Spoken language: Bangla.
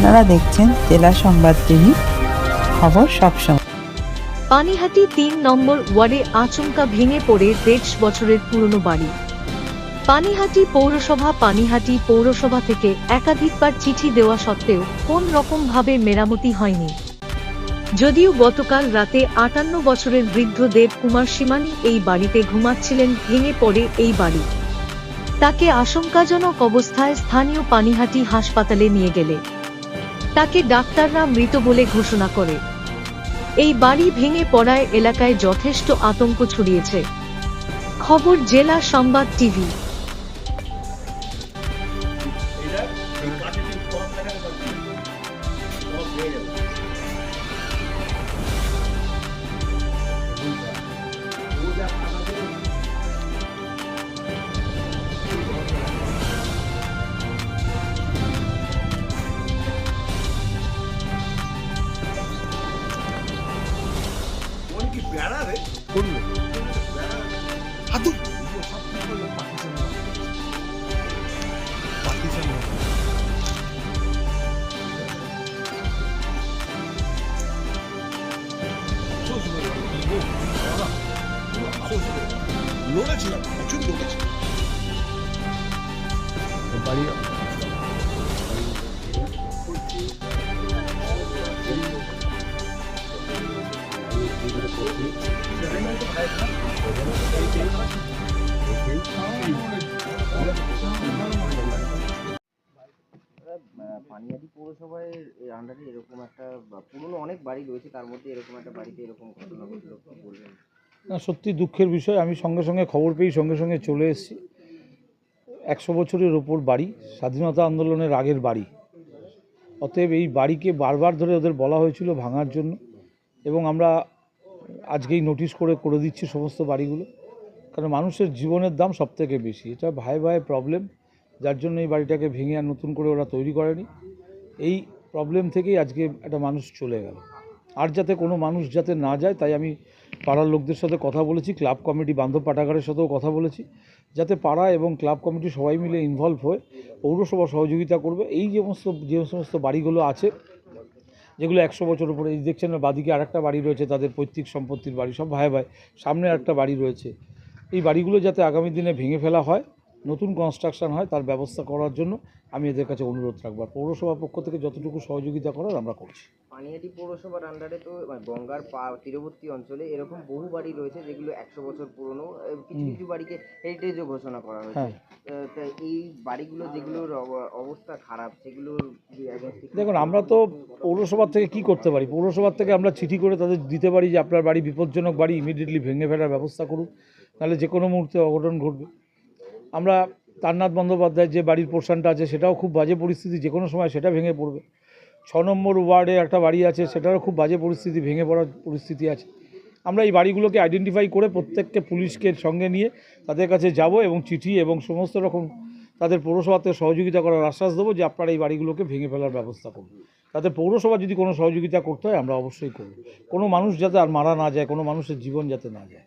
আপনারা দেখছেন জেলা সংবাদ টিভি খবর সবসময় পানিহাটি তিন নম্বর ওয়ার্ডে আচমকা ভেঙে পড়ে দেড়শ বছরের পুরনো বাড়ি। পানিহাটি পৌরসভা পানিহাটি পৌরসভা থেকে একাধিকবার চিঠি দেওয়া সত্ত্বেও কোন রকম ভাবে মেরামতি হয়নি। যদিও গতকাল রাতে আটান্ন বছরের বৃদ্ধ দেব কুমার সীমানি এই বাড়িতে ঘুমাচ্ছিলেন, ভেঙে পড়ে এই বাড়ি। তাকে আশঙ্কাজনক অবস্থায় স্থানীয় পানিহাটি হাসপাতালে নিয়ে গেলে। তাকে ডাক্তাররা মৃত বলে ঘোষণা করে। এই বাড়ি ভেঙে পড়ায় এলাকায় যথেষ্ট আতঙ্ক ছড়িয়েছে। খবর জেলা সংবাদ টিভি। 이게 왜 안 하네? 뭘로? 하도 이거 하도 막히잖아. 막히잖아. 소주는 이거 뭐야? 소주는 노래지나? 좀 노래지. 빨리요. পানিহাটি পৌরসভায় এই আন্ডারে এরকম একটা পুরনো অনেক বাড়ি রয়েছে, তার মধ্যে এরকম একটা বাড়িতে এরকম ঘটনা ঘটলো না, সত্যি দুঃখের বিষয়, আমি সঙ্গে সঙ্গে খবর পেয়েই সঙ্গে সঙ্গে চলে এসেছি। একশো বছরের ওপর বাড়ি, স্বাধীনতা আন্দোলনের আগের বাড়ি। অতএব এই বাড়িকে বারবার ধরে ওদের বলা হয়েছিল ভাঙার জন্য এবং আমরা আজকেই নোটিশ করে করে দিচ্ছি সমস্ত বাড়িগুলো। কারণ মানুষের জীবনের দাম সব থেকে বেশি। এটা ভাই ভাই প্রবলেম যার জন্য এই বাড়িটাকে ভেঙে আর নতুন করে ওরা তৈরি করেনি। এই প্রবলেম থেকেই আজকে একটা মানুষ চলে গেল। আর যাতে কোনো মানুষ যাতে না যায়, তাই আমি পাড়ার লোকদের সাথে কথা বলেছি ক্লাব কমিটি বান্ধব পাঠাগারের সাথেও কথা বলেছি, যাতে পাড়া এবং ক্লাব কমিটি সবাই মিলে ইনভলভ হয়ে পৌরসভা সহযোগিতা করবে। এই যে সমস্ত যে সমস্ত বাড়িগুলো আছে যেগুলো একশো বছর উপরে, এই দেখছেন না, বাদিকে আরেকটা বাড়ি রয়েছে, তাদের পৈতৃক সম্পত্তির বাড়ি, সব ভাই ভাই, সামনে একটা বাড়ি রয়েছে। এই বাড়িগুলো যাতে আগামী দিনে ভেঙে ফেলা হয় নতুন কনস্ট্রাকশন হয় তার ব্যবস্থা করার জন্য আমি এদের কাছে অনুরোধ রাখব। আর পৌরসভার পক্ষ থেকে যতটুকু সহযোগিতা করার আমরা করছি। পানিহাটি পৌরসভার আন্ডারে তো মানে গঙ্গার পা তীরবর্তী অঞ্চলে এরকম বহু বাড়ি রয়েছে যেগুলো একশো বছর পুরনো। কিছু কিছু বাড়িকে হেরিটেজও ঘোষণা করা হয়েছে। হ্যাঁ। এই বাড়িগুলো যেগুলোর অব- অবস্থা খারাপ সেগুলোর কি দেখুন আমরা তো পৌরসভার থেকে কি করতে পারি? পৌরসভার থেকে আমরা চিঠি করে তাদের দিতে পারি যে আপনার বাড়ি বিপজ্জনক বাড়ি ইমিডিয়েটলি ভেঙে ফেলার ব্যবস্থা করুন। নাহলে যে কোনো মুহূর্তে অঘটন ঘটবে। আমরা তারনাথ বন্দ্যোপাধ্যায়ের যে বাড়ির পোর্শনটা আছে, সেটাও খুব বাজে পরিস্থিতি, যে কোনো সময় সেটা ভেঙে পড়বে। ছ নম্বর ওয়ার্ডে একটা বাড়ি আছে, সেটারও খুব বাজে পরিস্থিতি, ভেঙে পড়ার পরিস্থিতি আছে। আমরা এই বাড়িগুলোকে আইডেন্টিফাই করে প্রত্যেককে পুলিশকে সঙ্গে নিয়ে তাদের কাছে যাব এবং চিঠি এবং সমস্ত রকম তাদের পৌরসভাতে সহযোগিতা করার আশ্বাস দেবো যে আপনারা এই বাড়িগুলোকে ভেঙে ফেলার ব্যবস্থা করুন। তাতে পৌরসভা যদি কোনো সহযোগিতা করতে হয়, আমরা অবশ্যই করব। কোনো মানুষ যাতে আর মারা না যায়, কোনো মানুষের জীবন যাতে না যায়।